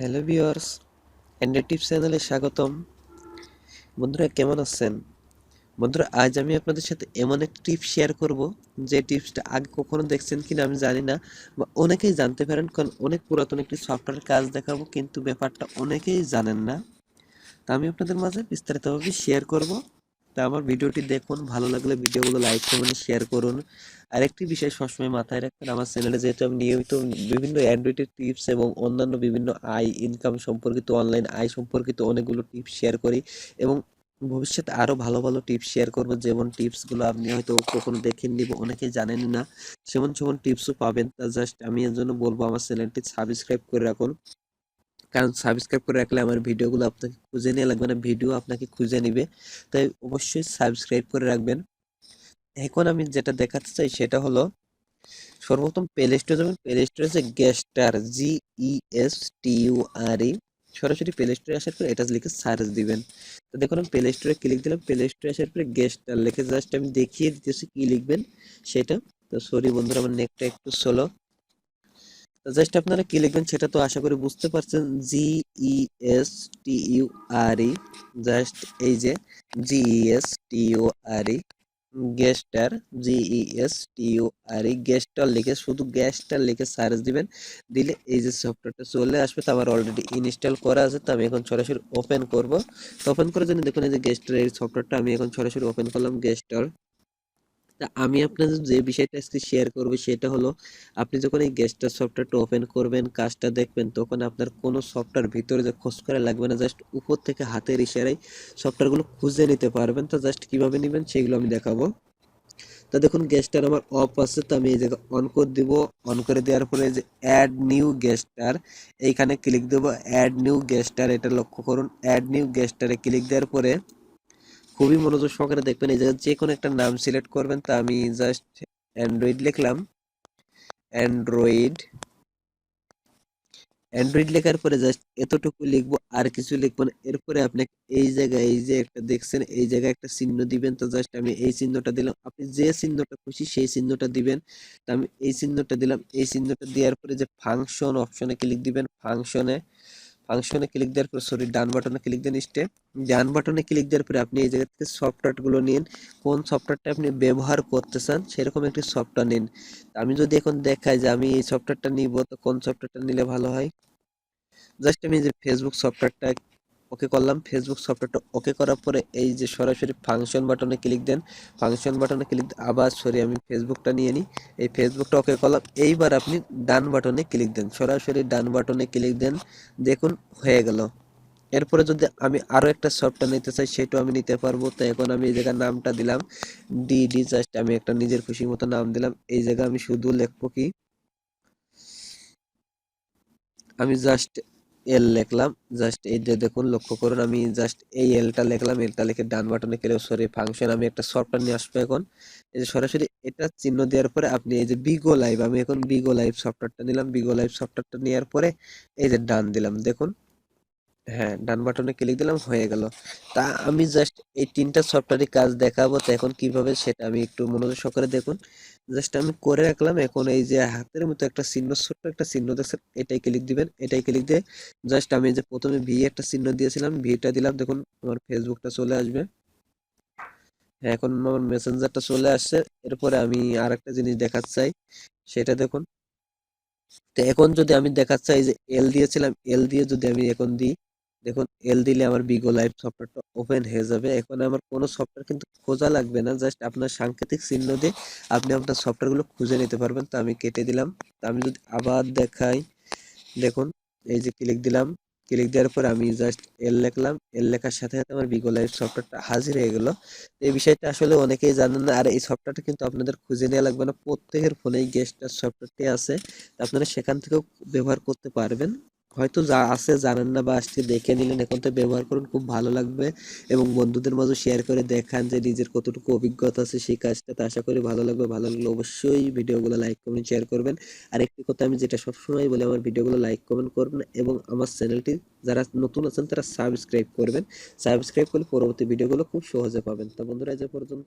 Hello viewers এন্ডে tips চ্যানেলে স্বাগতম। বন্ধুরা, কেমন আছেন? বন্ধুরা, আজ আমি আপনাদের সাথে এমন একটি টিপস শেয়ার করব যে টিপসটা আগে কখনো দেখছেন কিনা আমি জানি না, বা অনেকেই জানতে পারেন, কারণ অনেক পুরাতন একটি সফটওয়্যার কাজ দেখাবো, কিন্তু ব্যাপারটা অনেকেই জানেন না। তা আমি আপনাদের মাঝে বিস্তারিতভাবে শেয়ার করব। তা আমার ভিডিওটি দেখুন, ভালো লাগলে ভিডিওগুলো লাইক কমেন্ট শেয়ার করুন। আরেকটি বিষয় সবসময় মাথায় রাখবেন, আমার চ্যানেলে যেহেতু আমি নিয়মিত বিভিন্ন অ্যান্ড্রয়েডের টিপস এবং অন্যান্য বিভিন্ন আয় ইনকাম সম্পর্কিত অনলাইন আয় সম্পর্কিত অনেকগুলো টিপস শেয়ার করি এবং ভবিষ্যতে আরও ভালো ভালো টিপস শেয়ার করব। যেমন টিপসগুলো আপনি হয়তো কখনো দেখেননি বা অনেকেই জানেন না, সেমন সেমন টিপসও পাবেন। তা জাস্ট আমি এর জন্য বলব, আমার চ্যানেলটি সাবস্ক্রাইব করে রাখুন। কারণ সাবস্ক্রাইব করে রাখলে আমার ভিডিওগুলো আপনাকে খুঁজে নিয়ে লাগবে না, ভিডিও আপনাকে খুঁজে নিবে। তাই অবশ্যই সাবস্ক্রাইব করে রাখবেন। এখন আমি যেটা দেখাতে চাই সেটা হলো, সর্বপ্রথম প্লে স্টোর যাবেন। প্লে স্টোরে যে গেস্টার G S T U R ই সরাসরি প্লে স্টোরে আসার পরে এটা লিখে সার্চ দিবেন। তো দেখুন, আমি প্লে স্টোরে ক্লিক দিলাম। প্লে স্টোরে আসার পরে গেস্টার লিখে জাস্ট আমি দেখিয়ে দিতেছি কি লিখবেন সেটা। তো সরি বন্ধুরা, আমার নেটটা একটু স্লো জাস্ট আপনারা কি লিখবেন সেটা তো আশা করি বুঝতে পারছেন। G E S T U R E just এই যে G E S T U R E gesture GES TU R E gesture লিখে শুধু গ্যাসটার লিখে সার্চ দিবেন। দিলে এই যে সফটওয়্যারটা চলে আসবে, তো আমার অলরেডি ইনস্টল করা আছে, তো আমি এখন সরাসরি ওপেন করব। তো ওপেন করার জন্য দেখুন এই যে গেস্টার এই সফটওয়্যারটা আমি এখন সরাসরি ওপেন করলাম গেস্টার তা আমি আপনাদের যে বিষয়টা আজকে শেয়ার করব সেটা হলো, আপনি যখন এই গেস্টার সফটওয়্যারটা ওপেন করবেন, কাজটা দেখবেন, তখন আপনার কোনো সফটওয়্যার ভিতরে যে খোঁজ করা লাগবে না জাস্ট উপর থেকে হাতের ইশারায় সফটওয়্যারগুলো খুঁজে নিতে পারবেন। তো জাস্ট কীভাবে নেবেন সেগুলো আমি দেখাবো। তো দেখুন গেস্টার আমার অফ আছে, তো আমি এই জায়গায় অন করে দিব। অন করে দেওয়ার পরে যে অ্যাড নিউ গেস্টার এইখানে ক্লিক দেবো অ্যাড নিউ গেস্টার এটা লক্ষ্য করুন অ্যাড নিউ গেস্টারে ক্লিক দেওয়ার পরে খুবই মনোযোগ সহকারে দেখবেন। এই জায়গায় যে কোনো একটা নাম সিলেক্ট করবেন, তা আমি জাস্ট অ্যান্ড্রয়েড লিখলাম। অ্যান্ড্রয়েড অ্যান্ড্রয়েড লেখার পরে জাস্ট এতটুকু লিখব, আর কিছু লিখব না। এরপরে আপনি এই জায়গায় এই যে একটা দেখছেন, এই জায়গায় একটা চিহ্ন দিবেন। তো জাস্ট আমি এই চিহ্নটা দিলাম। আপনি যে চিহ্নটা খুশি সেই চিহ্নটা দিবেন। তো আমি এই চিহ্নটা দিলাম। এই চিহ্নটা দেওয়ার পরে যে ফাংশন অপশনে ক্লিক দিবেন ফাংশনে ফাংশনে ক্লিক দেওয়ার পরে সরি ডান বাটনে ক্লিক দেন স্টে ডান বাটনে ক্লিক দেওয়ার পরে আপনি এই জায়গা থেকে সফটওয়্যারগুলো নিন। কোন সফটওয়্যারটা আপনি ব্যবহার করতে চান, সেরকম একটি সফটওয়্যার নিন। আমি যদি এখন দেখাই যে আমি এই সফটওয়্যারটা নিব, তো কোন সফটওয়্যারটা নিলে ভালো হয়? জাস্ট আমি যে ফেসবুক সফটওয়্যারটা ওকে করলাম। ফেসবুক সফটওয়্যারটা ওকে করার পরে এই যে সরাসরি ফাংশন বাটনে ক্লিক দেন ফাংশন বাটনে ক্লিক আবার সরি আমি ফেসবুকটা নিয়ে নিই। এই ফেসবুকটা ওকে করলাম। এইবার আপনি ডান বাটনে ক্লিক দেন। সরাসরি ডান বাটনে ক্লিক দেন। দেখুন, হয়ে গেল। এরপরে যদি আমি আরও একটা সফটওয়্যার নিতে চাই, সেটাও আমি নিতে পারব। তো এখন আমি এই জায়গার নামটা দিলাম। ডি ডি জাস্ট আমি একটা নিজের খুশি মতো নাম দিলাম। এই জায়গায় আমি শুধু লিখব কি? আমি জাস্ট এল লিখলাম জাস্ট এই যে দেখুন, লক্ষ্য করুন, আমি জাস্ট এই এলটা লিখলাম এলটা লিখে ডান বাটনে ক্লিক সরি ফাংশন আমি একটা সফটওয়্যার নিয়ে আসব এখন। এই যে সরাসরি এটা চিহ্ন দেওয়ার পরে আপনি এই যে বিগো লাইভ আমি এখন বিগো লাইভ সফটওয়্যারটা নিলাম বিগো লাইভ সফটওয়্যারটা নেওয়ার পরে এই যে ডান দিলাম, দেখুন। হ্যাঁ ডান বাটনে ক্লিক দিলাম, হয়ে গেল। তা আমি জাস্ট এই তিনটা সফটওয়্যারের কাজ দেখাবো, তো এখন কীভাবে সেটা আমি একটু মনোযোগ সহকারে দেখুন। জাস্ট আমি করে রাখলাম, এখন এই যে হাতের মতো একটা চিহ্ন, ছোট্ট একটা চিহ্ন দেখছেন, এটাই ক্লিক দিবেন, এটাই ক্লিক দিয়ে জাস্ট আমি যে প্রথমে ভি একটা চিহ্ন দিয়েছিলাম ভিটা দিলাম, দেখুন আমার ফেসবুকটা চলে আসবে। হ্যাঁ এখন আমার মেসেঞ্জারটা চলে আসছে, এরপরে আমি আর একটা জিনিস দেখাতে চাই, সেটা দেখুন। তো এখন যদি আমি দেখাতে চাই যে এল দিয়েছিলাম এল দিয়ে যদি আমি এখন দিই দেখুন এল দিলে আমার বিগো লাইভ সফটওয়্যারটা ওপেন হয়ে যাবে। এখন আমার কোনো সফটওয়্যার কিন্তু খোঁজা লাগবে না জাস্ট আপনার সাংকেতিক চিহ্ন দিয়ে আপনি আপনার সফটওয়্যারগুলো খুঁজে নিতে পারবেন। তো আমি কেটে দিলাম। তো আমি যদি আবার দেখাই, দেখুন, এই যে ক্লিক দিলাম। ক্লিক দেওয়ার পর আমি জাস্ট এল লিখলাম। এল লেখার সাথে সাথে আমার বিগো লাইভ সফটওয়্যারটা হাজির হয়ে গেল। এই বিষয়টা আসলে অনেকেই জানেন না। আর এই সফটওয়্যারটা কিন্তু আপনাদের খুঁজে নেওয়া লাগবে না। প্রত্যেকের ফোনেই গেস্টার সফটওয়্যারটি আছে। আপনারা সেখান থেকেও ব্যবহার করতে পারবেন। হয়তো যা আছে জানেন না বা আজকে দেখে নিলেন, এখন তো ব্যবহার করুন, খুব ভালো লাগবে। এবং বন্ধুদের মাঝে শেয়ার করে দেখান যে নিজের কতটুকু অভিজ্ঞতা আছে সেই কাজটাতে আশা করি ভালো লাগবে। ভালো লাগলে অবশ্যই ভিডিওগুলো লাইক কমেন্ট শেয়ার করবেন। আর একটি কথা আমি যেটা সবসময় বলি, আমার ভিডিওগুলো লাইক কমেন্ট করবেন এবং আমার চ্যানেলটি যারা নতুন আছেন তারা সাবস্ক্রাইব করবেন। সাবস্ক্রাইব করলে পরবর্তী ভিডিওগুলো খুব সহজে পাবেন। তো বন্ধুরা যে পর্যন্ত